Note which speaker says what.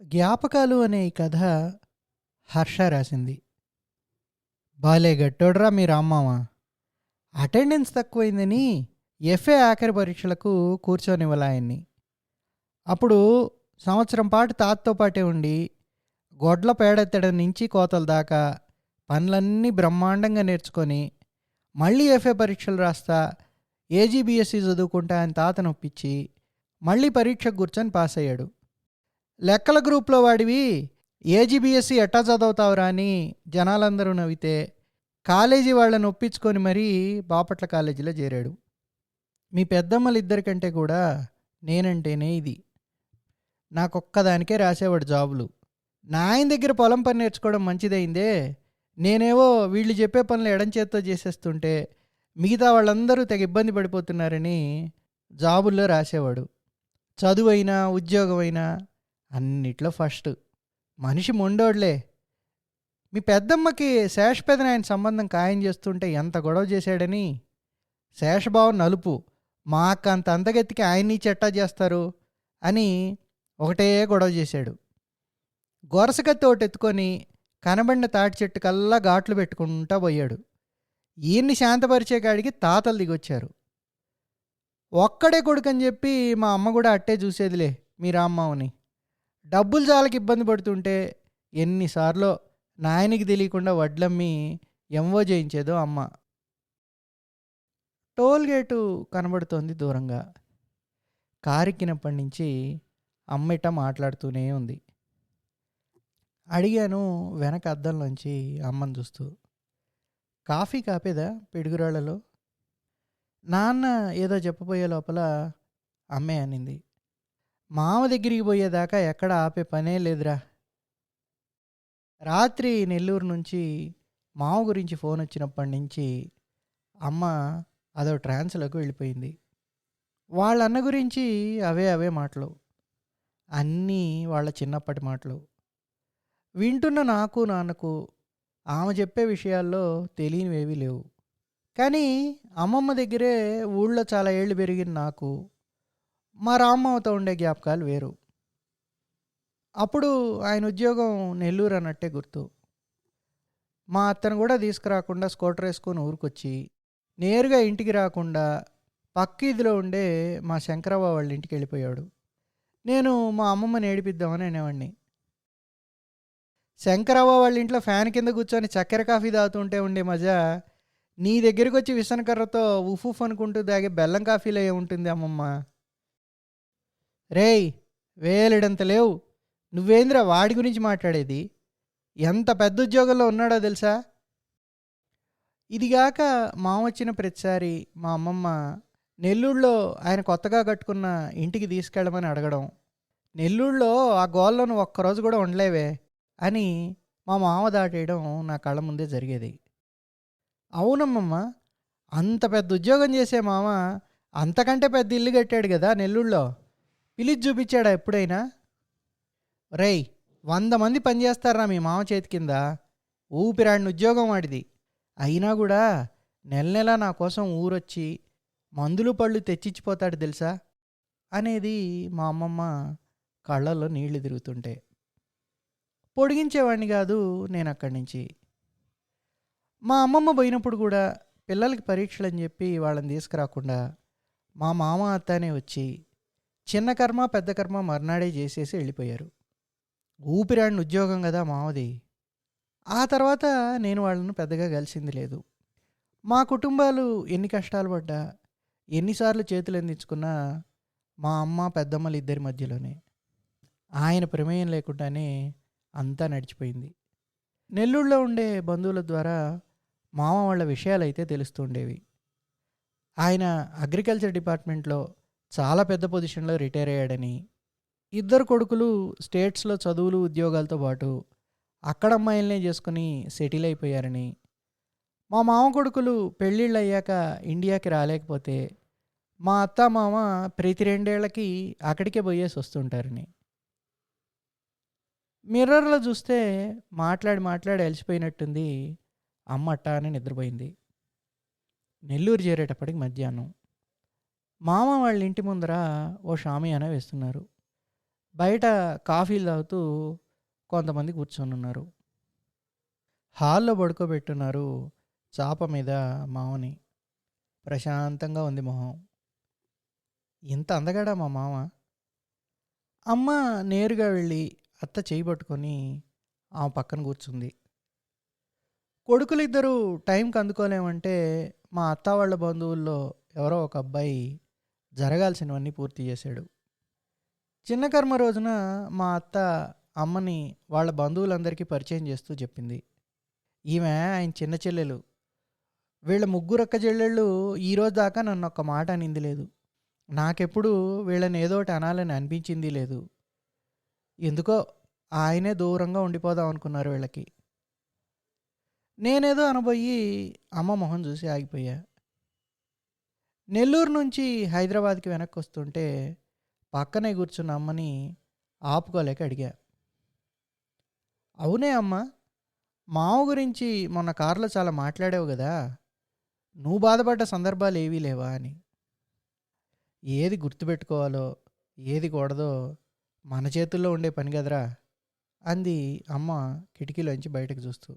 Speaker 1: జ్ఞాపకాలు అనే ఈ కథ హర్ష రాసింది. బాలే గట్టోడ్రా మీ రామ్మామ. అటెండెన్స్ తక్కువైందని ఎఫ్ఏ ఆఖరి పరీక్షలకు కూర్చొనివ్వలాయన్ని అప్పుడు సంవత్సరం పాటు తాతతో పాటే ఉండి గొడ్ల పేడెత్తడం నుంచి కోతల దాకా పనులన్నీ బ్రహ్మాండంగా నేర్చుకొని మళ్ళీ ఎఫ్ఏ పరీక్షలు రాస్తా ఏజీబీఎస్సీ చదువుకుంటా ఆయన తాతను ఒప్పించి మళ్ళీ పరీక్ష కూర్చొని పాస్ అయ్యాడు లెక్కల గ్రూప్లో వాడివి. ఏజీబీఎస్సీ ఎట్టా చదువుతావురా అని జనాలందరూ నవ్వితే కాలేజీ వాళ్ళని ఒప్పించుకొని మరీ బాపట్ల కాలేజీలో చేరాడు. మీ పెద్దమ్మలు ఇద్దరికంటే కూడా నేనంటేనే ఇది. నాకొక్కదానికే రాసేవాడు జాబులు. నా ఆయన దగ్గర పొలం పని నేర్చుకోవడం మంచిదైందే. నేనేవో వీళ్ళు చెప్పే పనులు ఎడంచేత్తో చేసేస్తుంటే మిగతా వాళ్ళందరూ తెగ ఇబ్బంది పడిపోతున్నారని జాబుల్లో రాసేవాడు. చదువైనా ఉద్యోగమైనా అన్నిట్లో ఫస్ట్ మనిషి మొండోడ్లే. మీ పెద్దమ్మకి శేషపేదన ఆయన సంబంధం ఖాయం చేస్తుంటే ఎంత గొడవ చేశాడని? శేషబావు నలుపు. మా అక్క అంత అంతగెత్తికి ఆయన్ని చెట్టా చేస్తారు? అని ఒకటే గొడవ చేశాడు. గొరసకత్తి ఒకటి ఎత్తుకొని కనబడిన తాటి చెట్టు కల్లా ఘాట్లు పెట్టుకుంటా పోయాడు. ఈయన్ని శాంతపరిచే కాడికి తాతలు దిగొచ్చారు. ఒక్కడే కొడుకని చెప్పి మా అమ్మ కూడా అట్టే చూసేదిలే మీ రామ్మావుని. డబ్బులు చాలకి ఇబ్బంది పడుతుంటే ఎన్నిసార్లు నాయనికి తెలియకుండా వడ్లమ్మి ఎంవో చేయించేదో అమ్మ. టోల్ గేటు కనబడుతోంది దూరంగా. కారెక్కినప్పటి నుంచి అమ్మిట మాట్లాడుతూనే ఉంది. అడిగాను వెనక అద్దంలోంచి అమ్మని చూస్తూ. కాఫీ కాపేదా పిడుగురాళ్ళలో? నాన్న ఏదో చెప్పబోయే లోపల అమ్మే అనింది. మామ దగ్గరికి పోయేదాకా ఎక్కడ ఆపే పనే లేదురా. రాత్రి నెల్లూరు నుంచి మామ గురించి ఫోన్ వచ్చినప్పటి నుంచి అమ్మ అదో ట్రాన్స్లోకి వెళ్ళిపోయింది. వాళ్ళ అన్న గురించి అవే అవే మాటలు. అన్నీ వాళ్ళ చిన్నప్పటి మాటలు. వింటున్న నాకు నాన్నకు ఆమె చెప్పే విషయాల్లో తెలియనివేవి లేవు. కానీ అమ్మమ్మ దగ్గరే ఊళ్ళో చాలా ఏళ్ళు పెరిగిన నాకు మా రామ్మతో ఉండే జ్ఞాపకాలు వేరు. అప్పుడు ఆయన ఉద్యోగం నెల్లూరు అన్నట్టే గుర్తు. మా అత్తను కూడా తీసుకురాకుండా స్కూటర్ వేసుకొని ఊరికొచ్చి నేరుగా ఇంటికి రాకుండా పక్క ఇదిలో ఉండే మా శంకరవ్వ వాళ్ళ ఇంటికి వెళ్ళిపోయాడు. నేను మా అమ్మమ్మని ఏడిపిద్దామని అనేవాడిని శంకరవ్వ వాళ్ళ ఇంట్లో ఫ్యాన్ కింద కూర్చొని చక్కెర కాఫీ తాగుతుంటే ఉండే మజా నీ దగ్గరికి వచ్చి విసనకర్రతో ఉఫ్ ఉఫ్ అనుకుంటూ తాగే బెల్లం కాఫీలో ఉంటుంది అమ్మమ్మ? రేయ్ వేలిడంత లేవు. నువ్వేంద్రా వాడి గురించి మాట్లాడేది? ఎంత పెద్ద ఉద్యోగంలో ఉన్నాడో తెలుసా? ఇదిగాక మామ వచ్చిన ప్రతిసారి మా అమ్మమ్మ నెల్లూరులో ఆయన కొత్తగా కట్టుకున్న ఇంటికి తీసుకెళ్ళమని అడగడం. నెల్లూరులో ఆ గోల్లోను ఒక్కరోజు కూడా ఉండలేవే అని మా మామ దాటేయడం నా కళ్ళ ముందే జరిగేది. అవునమ్మమ్మ అంత పెద్ద ఉద్యోగం చేసే మామ అంతకంటే పెద్ద ఇల్లు కట్టాడు కదా నెల్లూరులో. పిలిచి చూపించాడా ఎప్పుడైనా? రేయ్ వంద మంది పనిచేస్తారా మీ మామ చేతి కింద? ఊపిరాడిన ఉద్యోగం వాడిది. అయినా కూడా నెల నెల నా కోసం ఊరొచ్చి మందులు పళ్ళు తెచ్చిచ్చిపోతాడు తెలుసా? అనేది మా అమ్మమ్మ కళ్ళల్లో నీళ్ళు తిరుగుతుంటే. పొడిగించేవాడిని కాదు నేను అక్కడి నుంచి. మా అమ్మమ్మ పోయినప్పుడు కూడా పిల్లలకి పరీక్షలు అని చెప్పి వాళ్ళని తీసుకురాకుండా మా మామ అత్తనే వచ్చి చిన్న కర్మ పెద్ద కర్మ మర్నాడే చేసేసి వెళ్ళిపోయారు. ఊపిరాడిన ఉద్యోగం కదా మామది ఆ తర్వాత నేను వాళ్ళను పెద్దగా కలిసింది లేదు. మా కుటుంబాలు ఎన్ని కష్టాలు పడ్డా ఎన్నిసార్లు చేతులు అందించుకున్నా మా అమ్మ పెద్దమ్మలు ఇద్దరి మధ్యలోనే. ఆయన ప్రమేయం లేకుండానే అంతా నడిచిపోయింది. నెల్లూరులో ఉండే బంధువుల ద్వారా మామ వాళ్ళ విషయాలు అయితే తెలుస్తుండేవి ఆయన అగ్రికల్చర్ డిపార్ట్మెంట్లో చాలా పెద్ద పొజిషన్లో రిటైర్ అయ్యాడని ఇద్దరు కొడుకులు స్టేట్స్లో చదువులు ఉద్యోగాలతో పాటు అక్కడ అమ్మాయిలనే చేసుకుని సెటిల్ అయిపోయారని మా మామ కొడుకులు పెళ్ళిళ్ళు అయ్యాక ఇండియాకి రాలేకపోతే మా అత్త మామ ప్రతి రెండేళ్ళకి అక్కడికే పోయేసి వస్తుంటారని. మిర్రర్లో చూస్తే మాట్లాడి మాట్లాడి అలసిపోయినట్టుంది అమ్మ అని నిద్రపోయింది. నెల్లూరు చేరేటప్పటికి మధ్యాహ్నం. మామ వాళ్ళ ఇంటి ముందర ఓ షామియానా వేస్తున్నారు. బయట కాఫీలు తాగుతూ కొంతమంది కూర్చొని ఉన్నారు. హాల్లో పడుకోబెట్టున్నారు చాప మీద మామని. ప్రశాంతంగా ఉంది మొహం. ఇంత అందగాడా మా మామ? అమ్మ నేరుగా వెళ్ళి అత్త చేయి పట్టుకొని ఆమె పక్కన కూర్చుంది. కొడుకులిద్దరూ టైంకి అందుకోలేమంటే మా అత్త వాళ్ళ బంధువుల్లో ఎవరో ఒక అబ్బాయి జరగాల్సినవన్నీ పూర్తి చేశాడు. చిన్న కర్మ రోజున మా అత్త అమ్మని వాళ్ళ బంధువులందరికీ పరిచయం చేస్తూ చెప్పింది. ఈమె ఆయన చిన్న చెల్లెలు. వీళ్ళ ముగ్గురొక్క చెల్లెళ్ళు ఈరోజు దాకా నన్ను ఒక్క మాట అనింది లేదు. నాకెప్పుడు వీళ్ళని ఏదో ఒకటి అనాలని అనిపించింది లేదు. ఎందుకో ఆయనే దూరంగా ఉండిపోదాం అనుకున్నారు వీళ్ళకి. నేనేదో అనబోయి అమ్మ మొహం చూసి ఆగిపోయా. నెల్లూరు నుంచి హైదరాబాద్కి వెనక్కి వస్తుంటే పక్కనే కూర్చున్న అమ్మని ఆపుకోలేక అడిగా. అవునే అమ్మ మావ గురించి మొన్న కారులో చాలా మాట్లాడావు కదా నువ్వు బాధపడ్డ సందర్భాలు ఏవీ లేవా అని. ఏది గుర్తుపెట్టుకోవాలో ఏది కూడదో మన చేతుల్లో ఉండే పని కదరా అంది అమ్మ కిటికీలోంచి బయటకు చూస్తూ.